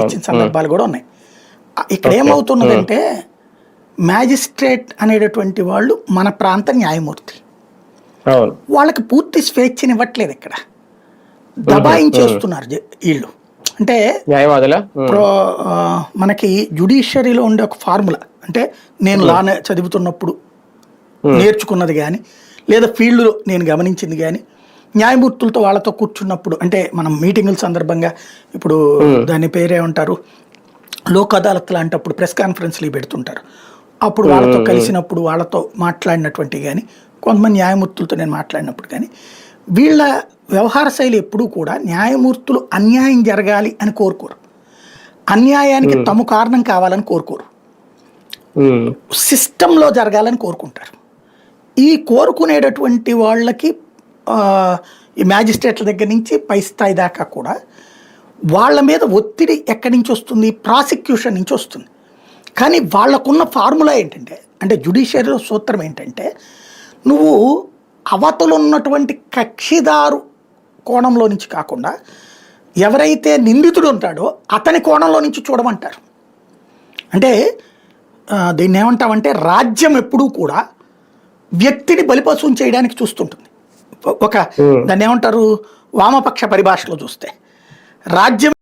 ఇచ్చిన సందర్భాలు కూడా ఉన్నాయి. ఇక్కడ ఏమవుతున్నదంటే మ్యాజిస్ట్రేట్ అనేటటువంటి వాళ్ళు మన ప్రాంత న్యాయమూర్తి. వాళ్ళకి పూర్తి స్వేచ్ఛని ఇవ్వట్లేదు ఇక్కడ దబాయించేస్తున్నారు వీళ్ళు. అంటే మనకి జుడిషియరీలో ఉండే ఒక ఫార్ములా. అంటే నేను లా నే- చదువుతున్నప్పుడు నేర్చుకున్నది కానీ లేదా ఫీల్డ్లో నేను గమనించింది కానీ న్యాయమూర్తులతో వాళ్ళతో కూర్చున్నప్పుడు అంటే మనం మీటింగుల సందర్భంగా ఇప్పుడు దాని పేరేమంటారు లోక్ అదాలత్ లాంటప్పుడు ప్రెస్ కాన్ఫరెన్స్లు పెడుతుంటారు. అప్పుడు వాళ్ళతో కలిసినప్పుడు వాళ్ళతో మాట్లాడినటువంటి కానీ కొంతమంది న్యాయమూర్తులతో నేను మాట్లాడినప్పుడు కానీ వీళ్ళ వ్యవహార శైలి ఎప్పుడూ కూడా న్యాయమూర్తులు అన్యాయం జరగాలి అని కోరుకోరు. అన్యాయానికి తమ కారణం కావాలని కోరుకోరు. సిస్టంలో జరగాలని కోరుకుంటారు. ఈ కోరుకునేటటువంటి వాళ్ళకి ఈ మ్యాజిస్ట్రేట్ల దగ్గర నుంచి పై స్థాయి దాకా కూడా వాళ్ళ మీద ఒత్తిడి ఎక్కడి నుంచి వస్తుంది? ప్రాసిక్యూషన్ నుంచి వస్తుంది. కానీ వాళ్ళకున్న ఫార్ములా ఏంటంటే అంటే జుడిషియరీలో సూత్రం ఏంటంటే నువ్వు అవతలు ఉన్నటువంటి కక్షిదారు కోణంలో నుంచి కాకుండా ఎవరైతే నిందితుడు ఉంటాడో అతని కోణంలో నుంచి చూడమంటారు. అంటే దీన్ని ఏమంటామంటే రాజ్యం ఎప్పుడూ కూడా వ్యక్తిని బలిపశువుని చేయడానికి చూస్తుంటుంది. ఒక దాన్ని ఏమంటారు? వామపక్ష పరిభాషలో చూస్తే. రాజ్యం